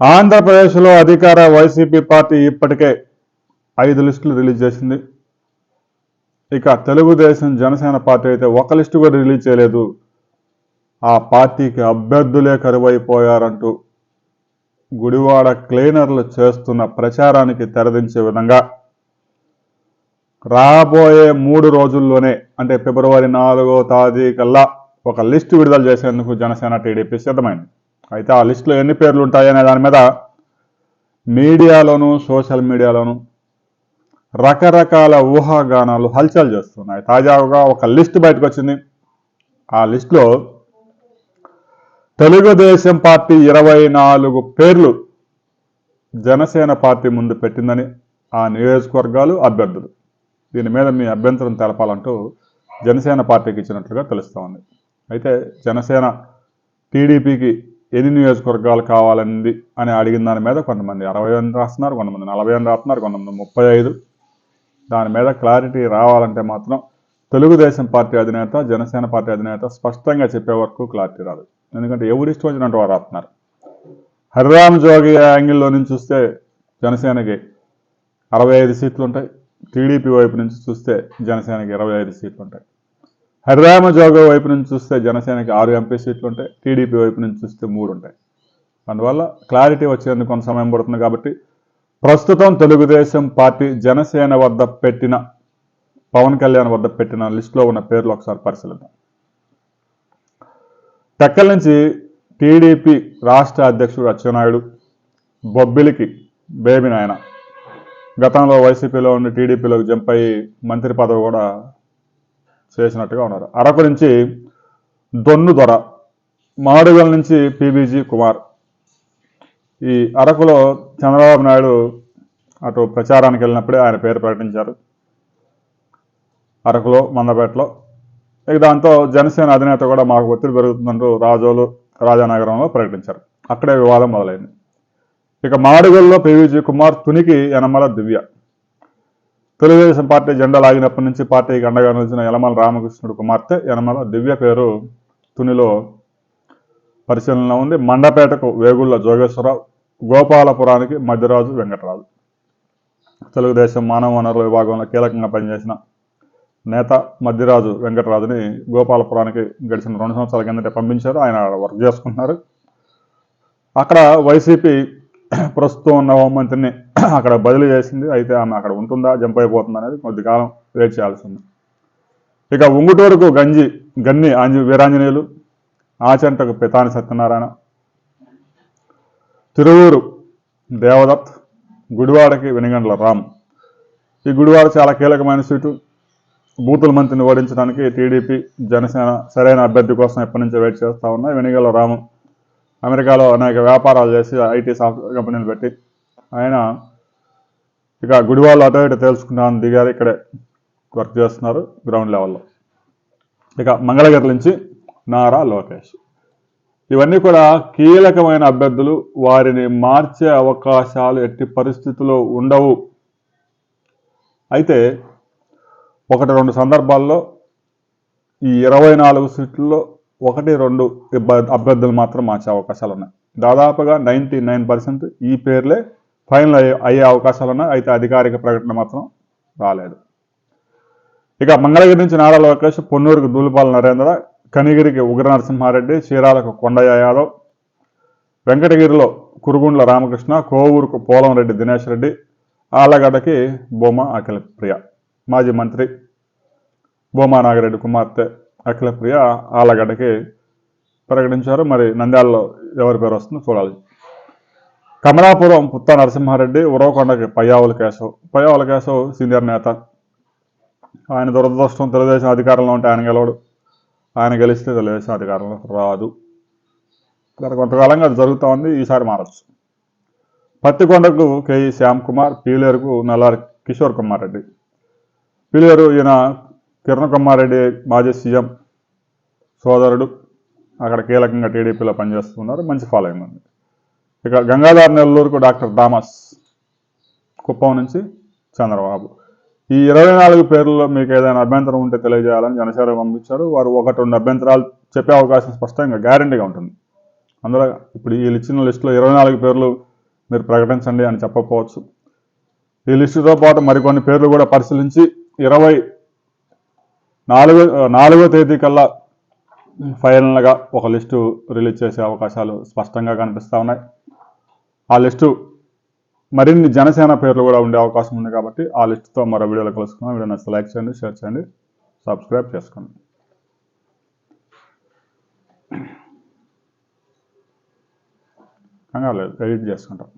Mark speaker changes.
Speaker 1: ఆంధ్రప్రదేశ్లో అధికార YCP party ఇప్పటికే ఐదు లిస్టులు రిలీజ్ చేసింది. ఇక తెలుగుదేశం జనసేన పార్టీ అయితే ఒక లిస్టు కూడా రిలీజ్ చేయలేదు. ఆ పార్టీకి అభ్యర్థులే కరువైపోయారంటూ గుడివాడ క్లీనర్లు చేస్తున్న ప్రచారానికి తెరదించే విధంగా రాబోయే మూడు రోజుల్లోనే అంటే ఫిబ్రవరి నాలుగో తారీఖల్లా ఒక లిస్టు విడుదల చేసేందుకు జనసేన టీడీపీ సిద్ధమైంది. అయితే ఆ లిస్టులో ఎన్ని పేర్లు ఉంటాయనే దాని మీద మీడియాలోను సోషల్ మీడియాలోను రకరకాల ఊహాగానాలు హల్చల్ చేస్తున్నాయి. తాజాగా ఒక లిస్ట్ బయటకు వచ్చింది ఆ లిస్టులో తెలుగుదేశం పార్టీ ఇరవై నాలుగు పేర్లు జనసేన పార్టీ ముందు పెట్టిందని ఆ నియోజకవర్గాలు అభ్యర్థులు. దీని మీద మీ అభ్యంతరం తెలపాలంటూ జనసేన పార్టీకి ఇచ్చినట్లుగా తెలుస్తూ ఉంది. అయితే జనసేన టీడీపీకి ఎన్ని నియోజకవర్గాలు కావాలంది అని అడిగిన దాని మీద కొంతమంది అరవై అని రాస్తున్నారు కొంతమంది నలభై అని రాస్తున్నారు కొంతమంది ముప్పై ఐదు. దాని మీద క్లారిటీ రావాలంటే మాత్రం తెలుగుదేశం పార్టీ అధినేత జనసేన పార్టీ అధినేత స్పష్టంగా చెప్పే వరకు క్లారిటీ రాదు. ఎందుకంటే ఎవరు ఇష్టం వచ్చినట్టు వారు రాస్తున్నారు. హరిరామ్ జోగి యాంగిల్లో నుంచి చూస్తే జనసేనకి అరవై ఐదు సీట్లు ఉంటాయి. టీడీపీ వైపు నుంచి చూస్తే జనసేనకి ఇరవై ఐదు సీట్లు ఉంటాయి. హరిరామ జోగ వైపు నుంచి చూస్తే జనసేనకి ఆరు ఎంపీ సీట్లు ఉంటాయి టీడీపీ వైపు నుంచి చూస్తే మూడు ఉంటాయి. అందువల్ల క్లారిటీ వచ్చేందుకు కొంత సమయం పడుతుంది కాబట్టి ప్రస్తుతం తెలుగుదేశం పార్టీ జనసేన వద్ద పెట్టిన పవన్ కళ్యాణ్ వద్ద పెట్టిన లిస్టులో ఉన్న పేర్లు ఒకసారి పరిశీలిద్దాం. టెక్కల నుంచి టీడీపీ రాష్ట్ర అధ్యక్షుడు అచ్చెన్నాయుడు బొబ్బిలికి బేబీ నాయన గతంలో వైసీపీలో ఉండి టీడీపీలోకి జంప్ అయ్యి మంత్రి పదవి కూడా చేసినట్టుగా ఉన్నారు. అరకు నుంచి దొన్ను దొర మాడుగల నుంచి పీబీజీ కుమార్. ఈ అరకులో చంద్రబాబు నాయుడు అటు ప్రచారానికి వెళ్ళినప్పుడే ఆయన పేరు ప్రకటించారు. అరకులో మందపేటలో. ఇక దాంతో జనసేన అధినేత కూడా మాకు ఒత్తిడి పెరుగుతుందంటూ రాజోలు రాజానగరంలో ప్రకటించారు. అక్కడే వివాదం మొదలైంది. ఇక మాడుగుల్లో పీవీజీ కుమార్ తునికి యనమల దివ్య. తెలుగుదేశం పార్టీ జెండా లాగినప్పటి నుంచి పార్టీకి అండగా నిలిచిన యనమల రామకృష్ణుడు కుమార్తె యలమల దివ్య పేరు తునిలో పరిశీలనలో ఉంది. మండపేటకు వేగుళ్ళ జోగేశ్వరరావు గోపాలపురానికి మధ్యరాజు వెంకటరాజు. తెలుగుదేశం మానవ వనరుల విభాగంలో కీలకంగా పనిచేసిన నేత మధ్యరాజు వెంకటరాజుని గోపాలపురానికి గడిచిన రెండు సంవత్సరాల కిందటే పంపించారు. ఆయన వర్క్ చేసుకుంటున్నారు. అక్కడ వైసీపీ ప్రస్తుతం ఉన్న హోంమంత్రిని అక్కడ బదిలీ చేసింది. అయితే ఆమె అక్కడ ఉంటుందా జంప్ అయిపోతుందా అనేది కొద్ది కాలం వెయిట్ చేయాల్సి ఉంది ఇక ఉంగుటూరుకు గంజి గన్ని ఆంజ వీరాంజనేయులు ఆచంటకు పితాని సత్యనారాయణ తిరువూరు దేవదత్ గుడివాడకి వెనుగండ్ల రామ్. ఈ గుడివాడ చాలా కీలకమైన సీటు. బూతుల మంత్రిని ఓడించడానికి టీడీపీ జనసేన సరైన అభ్యర్థి కోసం ఎప్పటి నుంచో వెయిట్ చేస్తూ ఉన్నాయి. వెనుగల రాము అమెరికాలో అనేక వ్యాపారాలు చేసి ఐటీ సాఫ్ట్వేర్ కంపెనీలు పెట్టి ఆయన ఇక గుడివాళ్ళు అటో ఇటు తెలుసుకుంటామని దిగారు ఇక్కడే వర్క్ చేస్తున్నారు గ్రౌండ్ లెవెల్లో. ఇక మంగళగిరి నుంచి నారా లోకేష్. ఇవన్నీ కూడా కీలకమైన అభ్యర్థులు. వారిని మార్చే అవకాశాలు ఎట్టి పరిస్థితుల్లో ఉండవు. అయితే ఒకటి రెండు సందర్భాల్లో ఈ ఇరవై నాలుగు సీట్లలో ఒకటి రెండు అభ్యర్థులు మాత్రం మార్చే అవకాశాలు ఉన్నాయి దాదాపుగా నైంటీ నైన్ పర్సెంట్ ఈ పేర్లే ఫైనల్ అయ్యే అయ్యే అవకాశాలు ఉన్నాయి అయితే అధికారిక ప్రకటన మాత్రం రాలేదు. ఇక మంగళగిరి నుంచి నారా లోకేష్ పొన్నూరుకు దూలిపాల నరేంద్ర కనిగిరికి ఉగ్ర నరసింహారెడ్డి చీరాలకు కొండయ్య యాదవ్ వెంకటగిరిలో కురుగుండ్ల రామకృష్ణ కోవూరుకు పోలంరెడ్డి దినేష్ రెడ్డి ఆలగడ్డకి బొమ్మ అఖిల ప్రియ మాజీ మంత్రి బొమ్మ నాగిరెడ్డి కుమార్తె అఖిల ప్రియ ఆలగడ్డకి ప్రకటించారు. మరి నంద్యాలలో ఎవరి పేరు వస్తుందో చూడాలి. కమలాపురం పుత్త నరసింహారెడ్డి ఉరవకొండకి పయ్యావుల కేశవ్. పయ్యావుల కేశవ్ సీనియర్ నేత. ఆయన దురదృష్టం తెలుగుదేశం అధికారంలో ఉంటే ఆయన గెలవడు. ఆయన గెలిస్తే తెలుగుదేశం అధికారంలో రాదు. గత కొంతకాలంగా అది జరుగుతూ ఉంది ఈసారి మారచ్చు. పత్తికొండకు కేఈ శ్యామ్ కుమార్ పీలేరుకు నల్లారి కిషోర్ కుమార్ రెడ్డి. పీలేరు ఈయన కిరణ్ కుమార్ రెడ్డి మాజీ సీఎం సోదరుడు. అక్కడ కీలకంగా టీడీపీలో పనిచేస్తున్నారు. మంచి ఫాలోయింగ్ ఉంది ఇక గంగాధర్ నెల్లూరుకు డాక్టర్ థామస్ కుప్పం నుంచి చంద్రబాబు. ఈ ఇరవై నాలుగు పేర్లలో మీకు ఏదైనా అభ్యంతరం ఉంటే తెలియజేయాలని జనసేన పంపించారు. వారు ఒకటి రెండు అభ్యంతరాలు చెప్పే అవకాశం స్పష్టంగా గ్యారంటీగా ఉంటుంది. అందులో ఇప్పుడు ఈ ఇచ్చిన లిస్టులో ఇరవై నాలుగు పేర్లు మీరు ప్రకటించండి అని చెప్పకపోవచ్చు. ఈ లిస్టుతో పాటు మరికొన్ని పేర్లు కూడా పరిశీలించి ఇరవై నాలుగో నాలుగో తేదీ కల్లా ఫైనల్గా ఒక లిస్టు రిలీజ్ చేసే అవకాశాలు స్పష్టంగా కనిపిస్తూ ఉన్నాయి. ఆ లిస్టు మరిన్ని జనసేన పేర్లు కూడా ఉండే అవకాశం ఉంది కాబట్టి ఆ లిస్టుతో మరో వీడియోలో కలుసుకుందాం. వీడియో నచ్చితే లైక్ చేయండి షేర్ చేయండి సబ్స్క్రైబ్ చేసుకోండి. కంగారు లేదు ఎడిట్ చేసుకుంటాం.